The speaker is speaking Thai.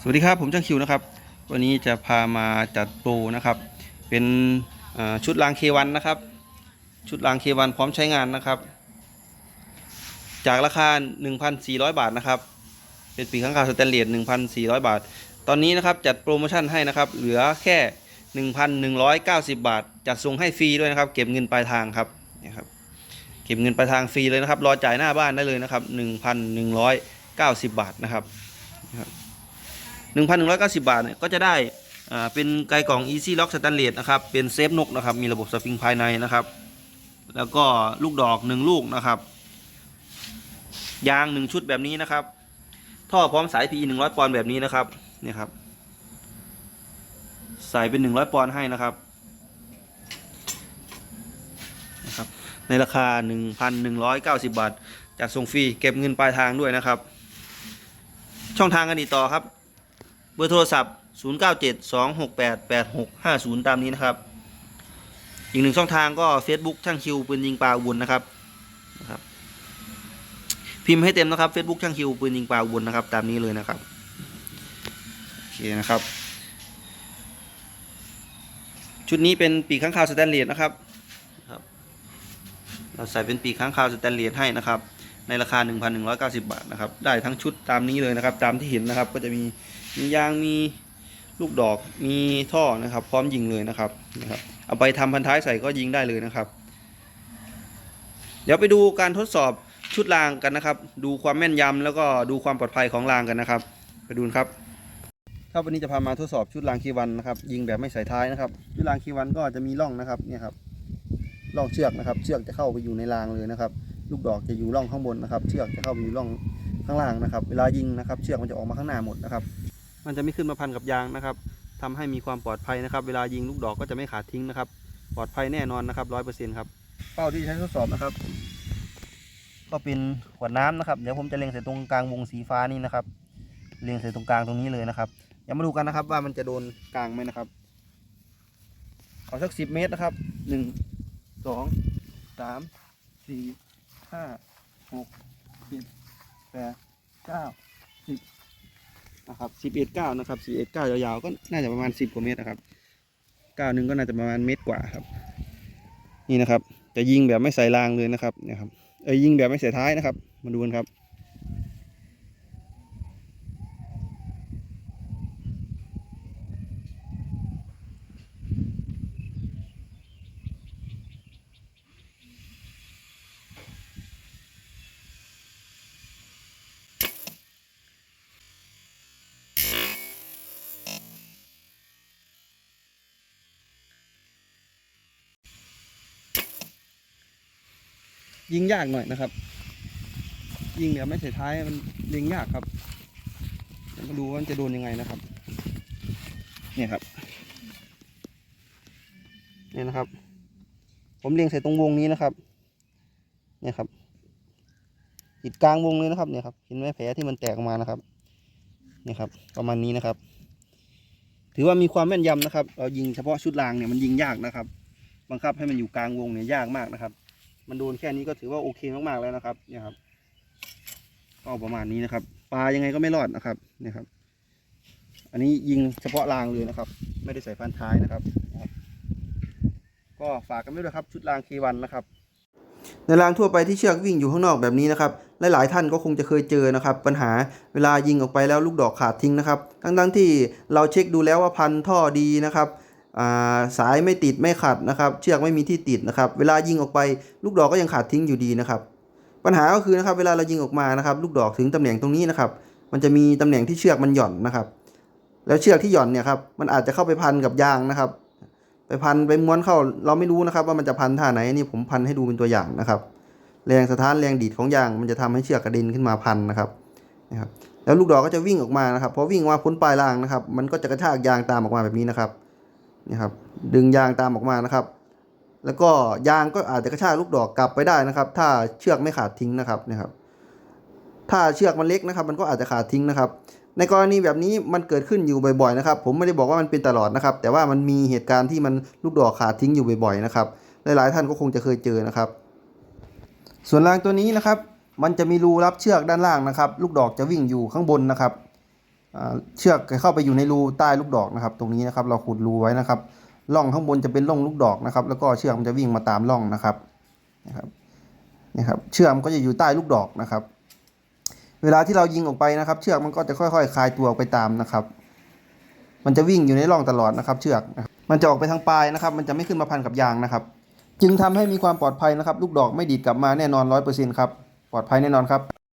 สวัสดีครับผมช่างคิวนะครับ วันนี้จะพามาจัดโปรนะครับ เป็นชุดรางเควันนะครับ ชุดรางเควันพร้อมใช้งานนะครับ จากราคา 1,400 บาทนะครับ เป็นปีข้างคาวสแตนเลส1,400 บาท ตอนนี้นะครับจัดโปรโมชั่นให้นะครับ เหลือแค่ 1,190 บาท จัดส่งให้ฟรีด้วยนะครับ เก็บเงินปลายทางครับนี่ครับเก็บเงินปลายทางฟรีเลยนะครับ รอจ่ายหน้าบ้านได้เลยนะครับ 1,190 บาทนะครับ 1,190 บาทเนี่ยก็จะได้อ่าเป็นไกลกล่อง Easy Lock Stainless นะครับเป็นเซฟนกนะครับมีระบบสปริงภายในนะครับ แล้วก็ลูกดอก 1 ลูกนะครับยาง 1 ชุดแบบนี้นะครับ ท่อพร้อมสาย PE 100 ปอนด์แบบนี้นะครับเนี่ยครับใส่เป็น 100 ปอนด์ให้นะครับนะครับในราคา 1,190 บาทจัดส่งฟรีเก็บเงินปลายทางด้วยนะครับ ช่องทางการติดต่อครับ เบอร์โทรศัพท์ 0972688650 ตามนี้นะครับ อีกหนึ่งช่องทางก็ Facebook ช่างคิวปืนยิงปลาอุบลนะครับนะครับ พิมพ์ให้เต็มนะครับ Facebook ช่างคิวปืนยิงปลาอุบลนะครับ ตามนี้เลยนะครับโอเคนะครับ ชุดนี้เป็นปีกข้างคาวสแตนเลสนะครับครับ เราใส่เป็นปีกข้างคาวสแตนเลสให้นะครับในราคา 1,190 บาทนะครับ ได้ทั้งชุดตามนี้เลยนะครับ ตามที่เห็นนะครับ ก็จะมี มียางมีลูกดอกมีท่อนะครับ พร้อมยิงเลยนะครับนะครับ เอาไปทำพันท้ายใส่ก็ยิงได้เลยนะครับ เดี๋ยวไปดูการทดสอบชุดรางกันนะครับ ดูความแม่นยำแล้วก็ดูความปลอดภัยของรางกันนะครับ ไปดูครับครับวันนี้จะพามาทดสอบชุดรางคีวันนะครับ ยิงแบบไม่ใส่ท้ายนะครับ ชุดรางคีวันก็จะมีร่องนะครับเนี่ยครับร่องเชือกนะครับ เชือกจะเข้าไปอยู่ในรางเลยนะครับ ลูกดอกจะอยู่ร่องข้างบนนะครับ เชือกจะเข้าไปอยู่ร่องข้างล่างนะครับ เวลายิงนะครับ เชือกมันจะออกมาข้างหน้าหมดนะครับ มันจะไม่ขึ้นมาพันกับยางนะครับทำให้มีความปลอดภัยนะครับ เวลายิงลูกดอกก็จะไม่ขาดทิ้งนะครับ ปลอดภัยแน่นอนนะครับร้อยเปอร์เซ็นต์ครับ เป้าที่ใช้ทดสอบนะครับ ก็เป็นขวดน้ำนะครับ เดี๋ยวผมจะเล็งใส่ตรงกลางวงสีฟ้านี่นะครับ เล็งใส่ตรงกลางตรงนี้เลยนะครับเดี๋ยวมาดูกันนะครับว่ามันจะโดนกลางไหมนะครับเอาสักสิบเมตรนะครับหนึ่งสองสามสี่ห้าหกเจ็ดแปดเก้าสิบ นะครับสิบเอ็ดเก้านะครับสิบเอ็ดเก้ายาวๆก็น่าจะประมาณสิบกว่าเมตรนะครับเก้าหนึ่งก็น่าจะประมาณเมตรกว่าครับ นี่นะครับ จะยิงแบบไม่ใส่รางเลยนะครับนี่ครับเอ้ยยิงแบบไม่ใส่ท้ายนะครับ มาดูกันครับ ยิงยากหน่อยนะครับ ยิงแบบไม่ใส่ท้ายมันยิงยากครับเดี๋ยวมาดูว่ามันจะโดนยังไงนะครับ เนี่ยครับเนี่ยนะครับ ผมเลียงใส่ตรงวงนี้นะครับ เนี่ยครับติดกลางวงเลยนะครับ เนี่ยครับเห็นไหมแผลที่มันแตกออกมานะครับ เนี่ยครับ ประมาณนี้นะครับ ถือว่ามีความแม่นยำนะครับ เรายิงเฉพาะชุดรางเนี่ยมันยิงยากนะครับ บังคับให้มันอยู่กลางวงเนี่ยยากมากนะครับ มันโดนแค่นี้ก็ถือว่าโอเคมากๆแล้วนะครับเนี่ยครับก็ประมาณนี้นะครับ ปลายังไงก็ไม่รอดนะครับเนี่ยครับ อันนี้ยิงเฉพาะรางเลยนะครับ ไม่ได้ใส่พันท้ายนะครับ ก็ฝากกันด้วยนะครับ ชุดรางเควันนะครับ ในรางทั่วไปที่เชือกวิ่งอยู่ข้างนอกแบบนี้นะครับหลายๆท่านก็คงจะเคยเจอนะครับ ปัญหาเวลายิงออกไปแล้วลูกดอกขาดทิ้งนะครับ ทั้งๆที่เราเช็คดูแล้วว่าพันท่อดีนะครับ สายไม่ติดไม่ขัดนะครับ เชือกไม่มีที่ติดนะครับ เวลายิงออกไปลูกดอกก็ยังขาดทิ้งอยู่ดีนะครับ ปัญหาก็คือนะครับเวลาเรายิงออกมานะครับ ลูกดอกถึงตำแหน่งตรงนี้นะครับ มันจะมีตำแหน่งที่เชือกมันหย่อนนะครับ แล้วเชือกที่หย่อนเนี่ยครับมันอาจจะเข้าไปพันกับยางนะครับ ไปพันไปม้วนเข้าเราไม่รู้นะครับ ว่ามันจะพันท่าไหนนี่ผมพันให้ดูเป็นตัวอย่างนะครับ แรงสะท้านแรงดีดของยางมันจะทำให้เชือกกระเด็นขึ้นมาพันนะครับนะครับแล้วลูกดอกก็จะวิ่งออกมานะครับพอวิ่งมาพ้นปลายรางนะครับ มันก็จะกระชากยางตามออกมาแบบนี้นะครับ นี่ครับดึงยางตามออกมานะครับ แล้วก็ยางก็อาจจะกระชากลูกดอกกลับไปได้นะครับ ถ้าเชือกไม่ขาดทิ้งนะครับนะครับ ถ้าเชือกมันเล็กนะครับ มันก็อาจจะขาดทิ้งนะครับ ในกรณีแบบนี้มันเกิดขึ้นอยู่บ่อยๆนะครับ ผมไม่ได้บอกว่ามันเป็นตลอดนะครับ แต่ว่ามันมีเหตุการณ์ที่มันลูกดอกขาดทิ้งอยู่บ่อยๆนะครับหลายๆท่านก็คงจะเคยเจอนะครับ ส่วนรางตัวนี้นะครับ มันจะมีรูรับเชือกด้านล่างนะครับ ลูกดอกจะวิ่งอยู่ข้างบนนะครับ เชือกจะเข้าไปอยู่ในรูใต้ลูกดอกนะครับ ตรงนี้นะครับ เราขุดรูไว้นะครับร่องข้างบนจะเป็นร่องลูกดอกนะครับ แล้วก็เชือกมันจะวิ่งมาตามร่องนะครับนะครับนี่ครับ เชือกมันก็จะอยู่ใต้ลูกดอกนะครับ เวลาที่เรายิงออกไปนะครับ เชือกมันก็จะค่อยๆคลายตัวออกไปตามนะครับ มันจะวิ่งอยู่ในร่องตลอดนะครับ เชือกมันจะออกไปทางปลายนะครับ มันจะไม่ขึ้นมาพันกับยางนะครับ จึงทำให้มีความปลอดภัยนะครับ ลูกดอกไม่ดีดกลับมาแน่นอนร้อยเปอร์เซ็นต์ครับปลอดภัยแน่นอนครับ